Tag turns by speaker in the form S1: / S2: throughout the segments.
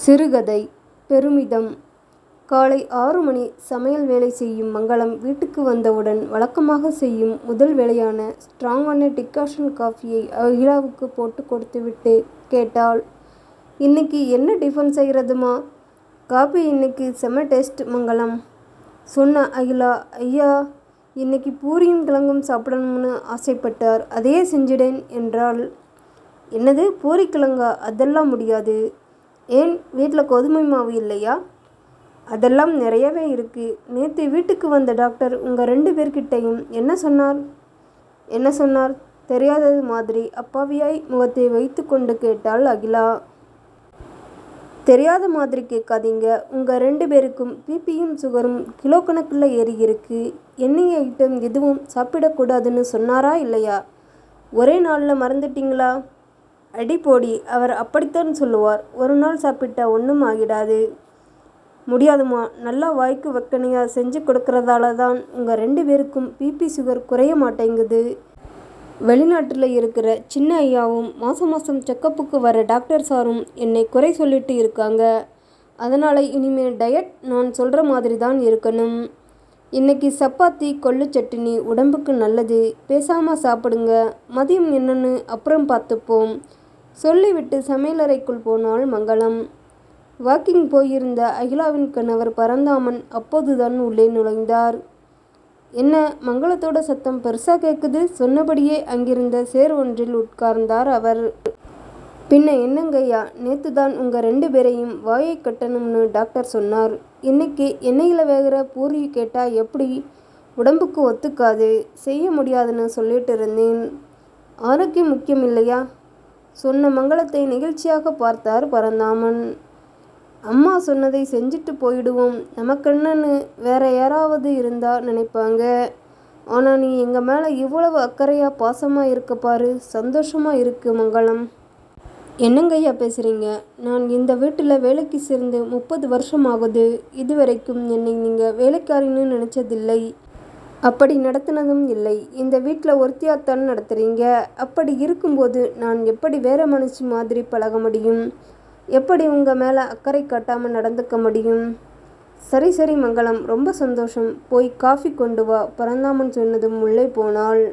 S1: சிறுகதை பெருமிதம். காலை ஆறு மணி சமையல் வேலை செய்யும் மங்களம் வீட்டுக்கு வந்தவுடன் வழக்கமாக செய்யும் முதல் வேலையான ஸ்ட்ராங்கான டிகாஷன் காஃபியை அகிலாவுக்கு போட்டு கொடுத்துவிட்டு கேட்டாள். இன்னைக்கு என்ன டிஃபன் செய்கிறதுமா காபி இன்னைக்கு செம டேஸ்ட் மங்களம் சொன்ன அகிலா. ஐயா இன்னைக்கு பூரியும் கிழங்கும் சாப்பிடணும்னு ஆசைப்பட்டார் அதையே செஞ்சிடேன் என்றாள். என்னது? பூரிக்கிழங்கா அதெல்லாம் முடியாது. ஏன் வீட்டில் கோதுமை மாவு இல்லையா? அதெல்லாம் நிறையவே இருக்குது நேற்று வீட்டுக்கு வந்த டாக்டர் உங்கள் ரெண்டு பேர்கிட்டையும் என்ன சொன்னார்? என்ன சொன்னார்? தெரியாதது மாதிரி அப்பாவியாய் முகத்தை வைத்து கொண்டு கேட்டாள் அகிலா. தெரியாத மாதிரி கேட்காதீங்க. உங்கள் ரெண்டு பேருக்கும் பிபியும் சுகரும் கிலோ கணக்கில் ஏறி இருக்கு. எண்ணெய் ஐட்டம் எதுவும் சாப்பிடக்கூடாதுன்னு சொன்னாரா இல்லையா? ஒரே நாளில் மறந்துட்டீங்களா? அடிப்போடி அவர் அப்படித்தான் சொல்லுவார். ஒரு நாள் சாப்பிட்டா ஒன்றும் ஆகிடாது. முடியாதுமா நல்லா வாய்க்கு வக்கனையாக செஞ்சு கொடுக்கறதால தான் உங்கள் ரெண்டு பேருக்கும் பிபி சுகர் குறைய மாட்டேங்குது. வெளிநாட்டில் இருக்கிற சின்ன ஐயாவும் மாதம் மாதம் செக்கப்புக்கு வர டாக்டர் சாரும் என்னை குறை சொல்லிட்டு இருக்காங்க. அதனால் இனிமேல் டயட் நான் சொல்கிற மாதிரி தான் இருக்கணும். இன்னைக்கு சப்பாத்தி கொள்ளு சட்னி உடம்புக்கு நல்லது. பேசாமல் சாப்பிடுங்க. மதியம் என்னன்னு அப்புறம் பார்த்துப்போம். சொல்லிவிட்டு சமையலறைக்குள் போனாள் மங்களம். வாக்கிங் போயிருந்த அகிலாவின் கணவர் பரந்தாமன் அப்போதுதான் உள்ளே நுழைந்தார். என்ன மங்களத்தோட சத்தம் பெருசா கேட்குது சொன்னபடியே அங்கிருந்த சேர் ஒன்றில் உட்கார்ந்தார் அவர். பின்ன என்னங்கய்யா நேத்து தான் உங்க ரெண்டு பேரையும் வாயை கட்டணும்னு டாக்டர் சொன்னார். இன்னைக்கு எண்ணெயில் வேகிற பூரி கேட்டா எப்படி? உடம்புக்கு ஒத்துக்காது செய்ய முடியாதுன்னு சொல்லிட்டு இருந்தேன். ஆரோக்கியம் முக்கியம் இல்லையா? சொன்ன மங்களத்தை நெகிழ்ச்சியாக பார்த்தார் பரந்தாமன். அம்மா சொன்னதை செஞ்சுட்டு போயிடுவோம். நமக்கென்னன்னு வேற யாராவது இருந்தா நினைப்பாங்க. ஆனால் நீ எங்கள் மேலே இவ்வளவு அக்கறையாக பாசமாக இருக்க பாரு. சந்தோஷமாக இருக்கு மங்களம். என்னங்கய்யா பேசுகிறீங்க நான் இந்த வீட்டில் வேலைக்கு சேர்ந்து முப்பது வருஷம் ஆகுது இதுவரைக்கும் என்னை நீங்கள் வேலைக்காரின்னு நினச்சதில்லை. அப்படி நடத்தினதும் இல்லை. இந்த வீட்டில் ஒருத்தியாத்தான் நடத்துகிறீங்க அப்படி இருக்கும்போது நான் எப்படி வேற மனுஷி மாதிரி பழக முடியும்? எப்படி உங்கள் மேலே அக்கறை காட்டாமல் நடந்துக்க முடியும்? சரி சரி மங்களம். ரொம்ப சந்தோஷம். போய் காஃபி கொண்டு வா. பரந்தாமன் சொன்னதும் உள்ளே போனாள்.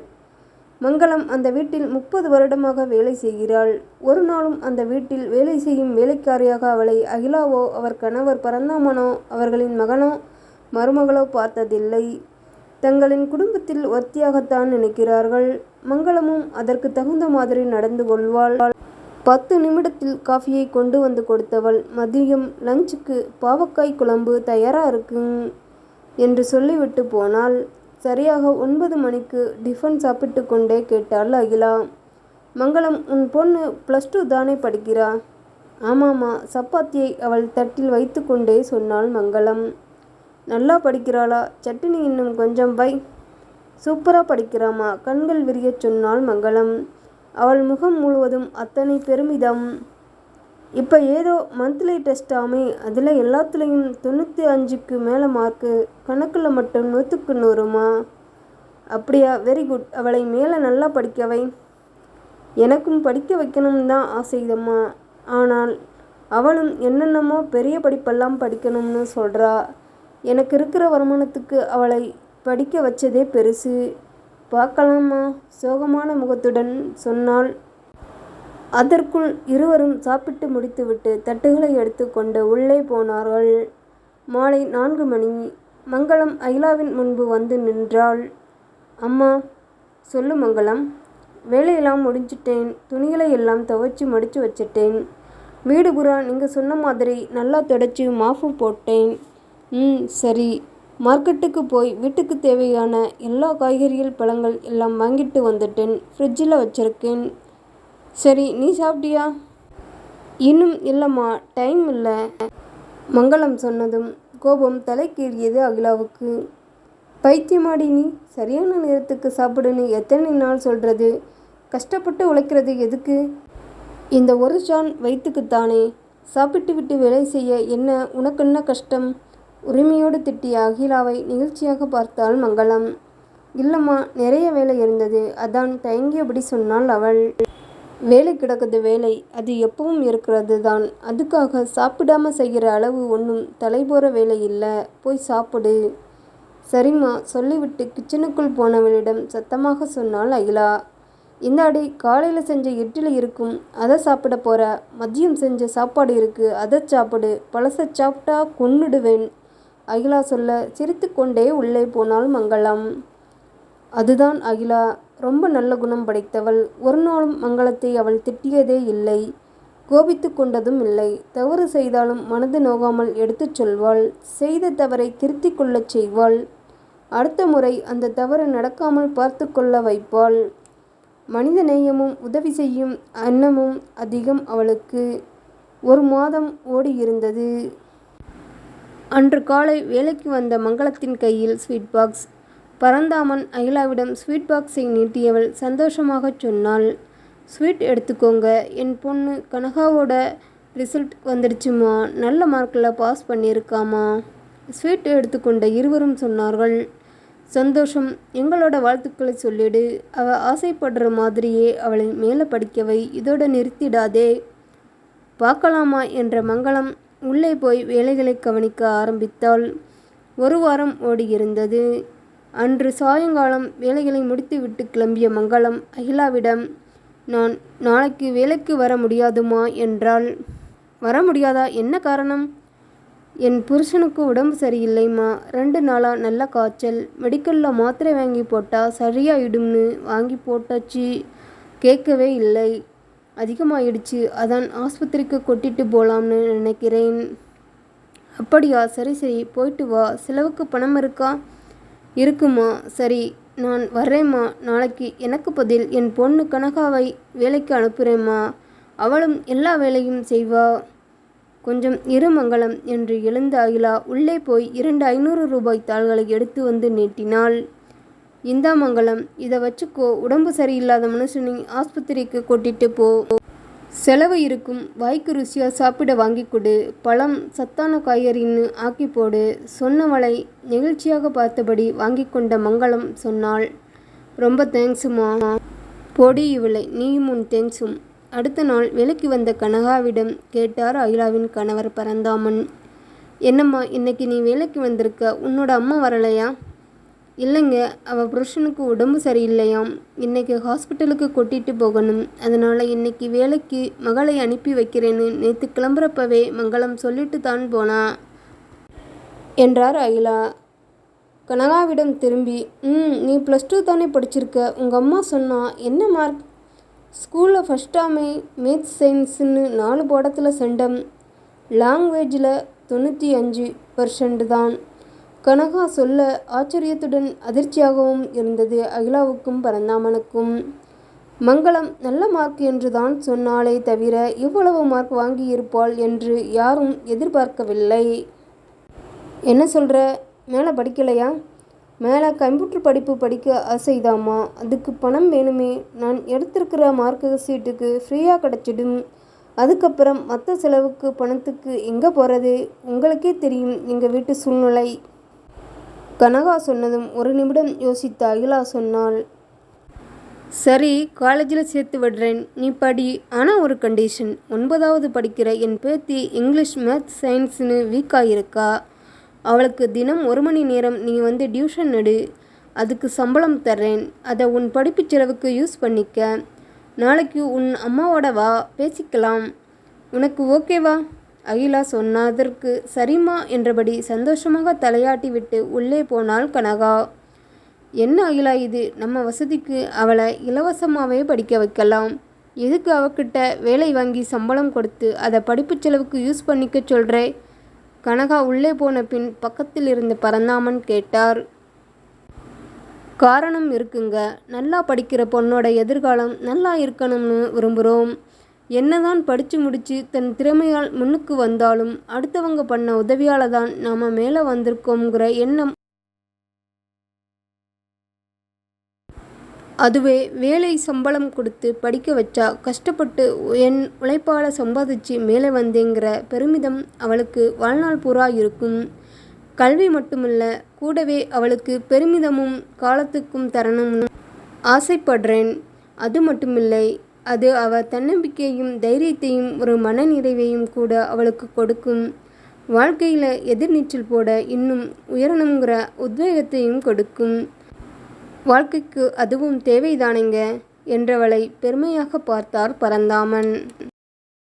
S1: மங்களம் அந்த வீட்டில் முப்பது வருடமாக வேலை செய்கிறாள். ஒரு நாளும் அந்த வீட்டில் வேலை செய்யும் வேலைக்காரியாக அவளை அகிலாவோ அவர் கணவர் பரந்தாமனோ அவர்களின் மகனோ மருமகளோ பார்த்ததில்லை. தங்களின் குடும்பத்தில் ஒத்தியாகத்தான் நினைக்கிறார்கள். மங்களமும் அதற்கு தகுந்த மாதிரி நடந்து கொள்வாள். பத்து நிமிடத்தில் காஃபியை கொண்டு வந்து கொடுத்தவள் மதியம் லஞ்சுக்கு பாவக்காய் குழம்பு தயாரா இருக்கு என்று சொல்லிவிட்டு போனால் சரியாக ஒன்பது மணிக்கு டிஃபன் சாப்பிட்டு கொண்டே கேட்டாள் அகிலா. மங்களம் உன் பொண்ணு ப்ளஸ் டூ தானே படிக்கிறா ஆமாம்மா சப்பாத்தியை அவள் தட்டில் வைத்து கொண்டே சொன்னாள் மங்களம். நல்லா படிக்கிறாளா? சட்டினி இன்னும் கொஞ்சம் வை. சூப்பராக படிக்கிறாமா கண்கள் விரியச் சொன்னாள் மங்களம். அவள் முகம் முழுவதும் அத்தனை பெருமிதம். இப்போ ஏதோ மந்த்லி டெஸ்டாமே அதில் எல்லாத்துலேயும் தொண்ணூற்றி அஞ்சுக்கு மேலே மார்க்கு கணக்கில் மட்டும் நூற்றுக்கு நூறுமா? அப்படியா வெரி குட் அவளை மேலே நல்லா படிக்கவை எனக்கும் படிக்க வைக்கணும் தான் ஆசைதம்மா. ஆனால் அவளும் என்னென்னமோ பெரிய படிப்பெல்லாம் படிக்கணும்னு சொல்கிறா எனக்கு இருக்கிற வருமானத்துக்கு அவளை படிக்க வச்சதே பெருசு. பார்க்கலாமா? சோகமான முகத்துடன் சொன்னாள். அதற்குள் இருவரும் சாப்பிட்டு முடித்துவிட்டு தட்டுகளை எடுத்துக்கொண்டு உள்ளே போனார்கள். மாலை நான்கு மணி. மங்களம் ஐலாவின் முன்பு வந்து நின்றாள். அம்மா சொல்லு மங்களம். வேலையெல்லாம் முடிஞ்சிட்டேன். துணிகளை எல்லாம் துவைச்சி மடித்து வச்சிட்டேன். வீடு புறா நீங்கள் சொன்ன மாதிரி நல்லா தொடச்சி மாஃபு போட்டேன். ம் சரி. மார்க்கெட்டுக்கு போய் வீட்டுக்கு தேவையான எல்லா காய்கறிகள் பழங்கள் எல்லாம் வாங்கிட்டு வந்துட்டேன். ஃப்ரிட்ஜில் வச்சுருக்கேன். சரி நீ சாப்பிட்டியா? இன்னும் இல்லைம்மா டைம் இல்லை. மங்களம் சொன்னதும் கோபம் தலைக்கேறியது அகிலாவுக்கு. பைத்தியமாடி நீ சரியான நேரத்துக்கு சாப்பிடுன்னு எத்தனை நாள் சொல்கிறது கஷ்டப்பட்டு உழைக்கிறது எதுக்கு? இந்த ஒரு ஜான் வயிற்றுக்குத்தானே சாப்பிட்டு விட்டு வேலை செய்ய என்ன உனக்கு என்ன கஷ்டம்? உரிமையோடு திட்டிய அகிலாவை நிகழ்ச்சியாக பார்த்தாள் மங்களம். இல்லம்மா நிறைய வேலை இருந்தது. அதான் தயங்கியபடி சொன்னாள் அவள். வேலை கிடக்குது வேலை. அது எப்பவும் இருக்கிறது தான் அதுக்காக சாப்பிடாம செய்கிற அளவு ஒன்றும் தலைபோற வேலை இல்லை. போய் சாப்பிடு. சரிம்மா சொல்லிவிட்டு கிச்சனுக்குள் போனவளிடம் சத்தமாக சொன்னாள் அகிலா. இந்தாடி காலையில் செஞ்ச இட்லி இருக்கும். அதை சாப்பிட போகிற மதியம் செஞ்ச சாப்பாடு இருக்குது அதை சாப்பிடு. பழச சாப்பிட்டா கொன்னுடுவேன். அகிலா சொல்ல சிரித்துக்கொண்டே உள்ளே போனாள் மங்களம். அதுதான் அகிலா ரொம்ப நல்ல குணம் படைத்தவள். ஒரு நாளும் மங்களத்தை அவள் திட்டியதே இல்லை. கோபித்து கொண்டதும் இல்லை. தவறு செய்தாலும் மனது நோகாமல் எடுத்துச் சொல்வாள். செய்த தவறை திருத்திக் கொள்ளச் செய்வாள். அடுத்த முறை அந்த தவறு நடக்காமல் பார்த்து கொள்ள வைப்பாள். மனித நேயமும் உதவி செய்யும் எண்ணமும் அதிகம் அவளுக்கு. ஒரு மாதம் ஓடியிருந்தது. அன்று காலை வேலைக்கு வந்த மங்களத்தின் கையில் ஸ்வீட் பாக்ஸ் பரந்தாமன் அகிலாவிடம் ஸ்வீட் பாக்ஸை நீட்டியவள் சந்தோஷமாகச் சொன்னாள். ஸ்வீட் எடுத்துக்கோங்க. என் பொண்ணு கனகாவோட ரிசல்ட் வந்துடுச்சுமா? நல்ல மார்க்கில் பாஸ் பண்ணியிருக்காமா? ஸ்வீட் எடுத்துக்கொண்ட இருவரும் சொன்னார்கள். சந்தோஷம் எங்களோட வாழ்த்துக்களை சொல்லிடு. அவ ஆசைப்படுற மாதிரியே அவளை மேலே படிக்கவை. இதோட நிறுத்திடாதே. பார்க்கலாமா? என்ற மங்களம் உள்ளே போய் வேலைகளை கவனிக்க ஆரம்பித்தாள். ஒரு வாரம் ஓடியிருந்தது. அன்று சாயங்காலம் வேலைகளை முடித்துவிட்டு கிளம்பிய மங்களம் அகிலாவிடம் நான் நாளைக்கு வேலைக்கு வர முடியாதுமா? என்றாள். வர முடியாதா? என்ன காரணம்? என் புருஷனுக்கு உடம்பு சரியில்லைம்மா. ரெண்டு நாளாக நல்ல காய்ச்சல். மெடிக்கலில் மாத்திரை வாங்கி போட்டால் சரியாயிடும்னு வாங்கி போட்டாச்சு. கேட்கவே இல்லை. அதிகமாயிடுச்சு. அதான் ஆஸ்பத்திரிக்கு கொட்டிட்டு போகலாம்னு நினைக்கிறேன். அப்படியா? சரி சரி. போயிட்டு வா. செலவுக்கு பணம் இருக்கா? இருக்குமா? சரி நான் வர்றேம்மா. நாளைக்கு எனக்கு பதில். என் பொண்ணு கனகாவை வேலைக்கு அனுப்புகிறேம்மா அவளும் எல்லா வேலையும் செய்வா. கொஞ்சம் இருமங்கலம் என்று எழுந்த அகிலா உள்ளே போய் இரண்டு ஐநூறு ரூபாய் தாள்களை எடுத்து வந்து நீட்டினாள். இந்தாமங்கலம் இதை வச்சுக்கோ. உடம்பு சரியில்லாத மனுஷனை ஆஸ்பத்திரிக்கு கூட்டிட்டு போ. செலவு இருக்கும். வாய்க்கு ருசியாக சாப்பிட வாங்கி கொடு. பழம் சத்தான காய்கறின்னு ஆக்கி போடு. சொன்னவளை நெகிழ்ச்சியாக பார்த்தபடி வாங்கி கொண்ட மங்களம் சொன்னாள். ரொம்ப தேங்க்ஸுமா பொடி இவளை. நீயும் உன் தேங்க்ஸும். அடுத்த நாள் வேலைக்கு வந்த கனகாவிடம் கேட்டார் அகிலாவின் கணவர் பரந்தாமன். என்னம்மா இன்னைக்கு நீ வேலைக்கு வந்திருக்க? உன்னோட அம்மா வரலையா? இல்லைங்க அவள் புருஷனுக்கு உடம்பு சரியில்லையாம். இன்னைக்கு ஹாஸ்பிட்டலுக்கு கொட்டிட்டு போகணும். அதனால் இன்னைக்கு வேலைக்கு மகளை அனுப்பி வைக்கிறேன்னு நேற்று கிளம்புறப்பவே மங்களம் சொல்லிட்டு தான் போனா. என்றார் அகிலா. கனகாவிடம் திரும்பி ம் நீ ப்ளஸ் டூ தானே படிச்சிருக்க? உங்கள் அம்மா சொன்னா என்ன மார்க் ஸ்கூலில் ஃபஸ்ட்டாமே மேத்ஸ் சயின்ஸுன்னு நாலு பாடத்தில் செண்டம் லாங்குவேஜில் தொண்ணூற்றி அஞ்சு பர்சன்ட் தான். கனகா சொல்ல ஆச்சரியத்துடன் அதிர்ச்சியாகவும் இருந்தது அகிலாவுக்கும் பரந்தாமனுக்கும். மங்களம் நல்ல மார்க் என்று தான் சொன்னாலே தவிர இவ்வளவு மார்க் வாங்கியிருப்பாள் என்று யாரும் எதிர்பார்க்கவில்லை. என்ன சொல்கிற மேலே படிக்கலையா? மேலே கம்ப்யூட்டர் படிப்பு படிக்க ஆசைதாமா? அதுக்கு பணம் வேணுமே. நான் எடுத்திருக்கிற மார்க்கு சீட்டுக்கு ஃப்ரீயாக கிடச்சிடும். அதுக்கப்புறம் மற்ற செலவுக்கு பணத்துக்கு எங்கே போகிறது உங்களுக்கே தெரியும் எங்கள் வீட்டு சூழ்நிலை. கனகா சொன்னதும் ஒரு நிமிடம் யோசித்த அகிலா சொன்னாள் சரி காலேஜில் சேர்த்து விடுறேன். நீ படி. ஆனால் ஒரு கண்டிஷன் ஒன்பதாவது படிக்கிற என் பேத்தி இங்கிலீஷ் மேத்ஸ் சயின்ஸ்னு வீக்காக இருக்கா அவளுக்கு தினம் ஒரு மணி நேரம் நீ வந்து டியூஷன் எடு. அதுக்கு சம்பளம் தர்றேன். அதை உன் படிப்பு செலவுக்கு யூஸ் பண்ணிக்க. நாளைக்கு உன் அம்மாவோட வா. பேசிக்கலாம். உனக்கு ஓகேவா அகிலா சொன்னதற்கு சரிம்மா என்றபடி சந்தோஷமாக தலையாட்டி விட்டு உள்ளே போனாள் கனகா. என்ன அகிலா இது? நம்ம வசதிக்கு அவளை இலவசமாகவே படிக்க வைக்கலாம். எதுக்கு அவகிட்ட வேலை வாங்கி சம்பளம் கொடுத்து அதை படிப்பு செலவுக்கு யூஸ் பண்ணிக்க சொல்கிறே கனகா உள்ளே போன பின் பக்கத்தில் இருந்து பரந்தாமன் கேட்டார். காரணம் இருக்குங்க. நல்லா படிக்கிற பொண்ணோட எதிர்காலம் நல்லா இருக்கணும்னு விரும்புகிறோம் என்னதான் படித்து முடித்து தன் திறமையால் முன்னுக்கு வந்தாலும் அடுத்தவங்க பண்ண உதவியால் தான் நாம் மேலே வந்திருக்கோங்கிற எண்ணம். அதுவே வேலை சம்பளம் கொடுத்து படிக்க வச்சா கஷ்டப்பட்டு என் உழைப்பால் சம்பாதிச்சு மேலே வந்தேங்கிற பெருமிதம் அவளுக்கு வாழ்நாள் பூரா இருக்கும். கல்வி மட்டுமல்ல கூடவே அவளுக்கு பெருமிதமும் காலத்துக்கும் தரணும்னு ஆசைப்படுறேன். அது மட்டுமில்லை அது அவள் தன்னம்பிக்கையும் தைரியத்தையும் ஒரு மனநிறைவையும் கூட அவளுக்கு கொடுக்கும். வாழ்க்கையில் எதிர்நீச்சல் போட இன்னும் உயரணுங்கிற உத்வேகத்தையும் கொடுக்கும். வாழ்க்கைக்கு அதுவும் தேவைதானேங்க? என்றவளை பெருமையாக பார்த்தார் பரந்தாமன்.